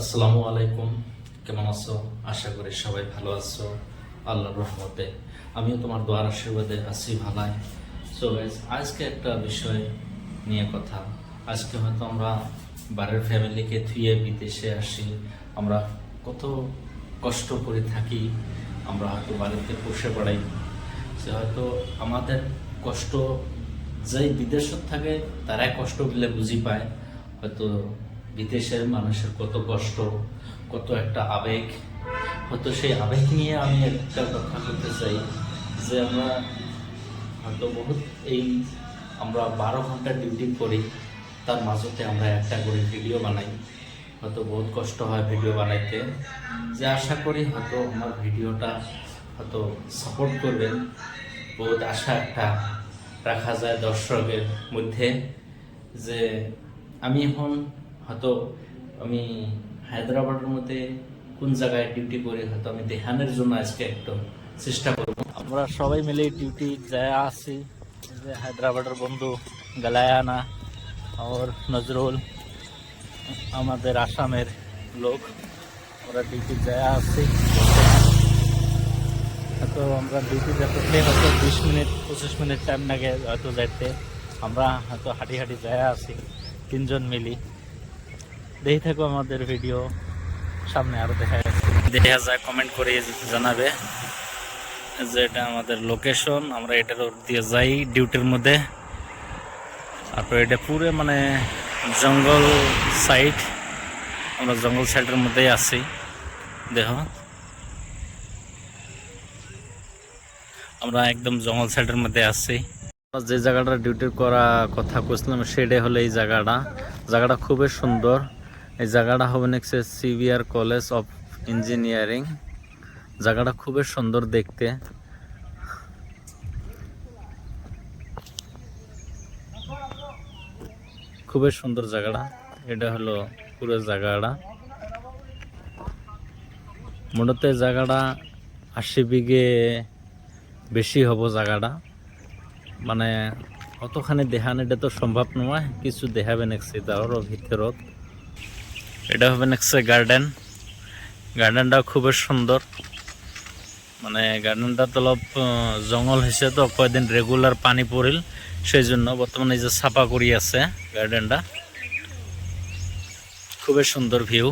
আসসালামু আলাইকুম। কেমন আছো? আশা করি সবাই ভালো আছো। আল্লাহর রহমতে। আমিও তোমার দোয়ার আশীর্বাদে আছি ভালাই। সো আজকে একটা বিষয় নিয়ে কথা। আজকে হয়তো আমরা বাড়ির ফ্যামিলিকে থুয়ে বিদেশে আসি। আমরা কত কষ্ট করে থাকি। আমরা হয়তো বাড়িতে বসে পড়াই। সে হয়তো আমাদের কষ্ট যেই বিদেশত থাকে, তারাই কষ্ট বুঝি পায়। হয়তো বিদেশের মানুষের কত কষ্ট, কত একটা আবেগ। হয়তো সেই আবেগ নিয়ে আমি একটা কথা বলতে চাই যে আমরা হয়তো বহুত এই আমরা বারো ঘণ্টা ডিউটি করি, তার মাঝতে আমরা একটা করে ভিডিও বানাই। হয়তো বহুত কষ্ট হয় ভিডিও বানাইতে। যে আশা করি হয়তো আমার ভিডিওটা হয়তো সাপোর্ট করবেন। বহুত আশা একটা রাখা যায় দর্শকের মধ্যে যে আমি এখন হয়তো আমি হায়দ্রাবাদের মধ্যে কোন জায়গায় ডিউটি করি, হয়তো আমি দেহানের জন্য আজকে একটু চেষ্টা করব। আমরা সবাই মিলে ডিউটি যায় আসি। যে হায়দ্রাবাদের বন্ধু গালায়ানা আর নজরুল, আমাদের আসামের লোক, ওরা ডিউটি যায় আসি। তো আমরা ডিউটি যেতে হয়তো বিশ মিনিট, পঁচিশ মিনিট টাইম লাগে হয়তো যাইতে। আমরা হয়তো হাঁটি হাঁটি যায় আসি, তিনজন মিলি। দেখি থাকো আমাদের ভিডিও সামনে আরও দেখা দেখা যায় কমেন্ট করে জানাবে যে এটা আমাদের লোকেশন আমরা এটার দিয়ে যাই ডিউটির মধ্যে। তারপর এটা পুরো মানে জঙ্গল সাইড আমরা জঙ্গল সাইডের মধ্যেই আছি। দেখো। আমরা একদম জঙ্গল সাইডের মধ্যে আছি। যে জায়গাটা ডিউটি করা কথা কইছিলাম, সেটাই হলো এই জায়গাটা। জায়গাটা খুবই সুন্দর। এই জায়গাটা হবে next CVR college of engineering জায়গাটা খুবই সুন্দর দেখতে। খুবই সুন্দর জায়গাটা। এটা হলো পুরো জায়গাটা। মূলত জায়গাটা আশি বিঘে বেশি হব জায়গাটা। মানে অতখানি দেখান এটা তো সম্ভব নয়, কিছু দেখাবে নেক্সট তারও ভিতরত। এটা হবে নেক্সট গার্ডেন গার্ডেনটা খুবই সুন্দর। মানে গার্ডেনটা তো অলপ জঙ্গল হয়েছে তো, কয়েকদিন রেগুলার পানি পড়িল সেই জন্য বর্তমানে এই যে সাফা করি আছে গার্ডেনটা খুবই সুন্দর ভিউ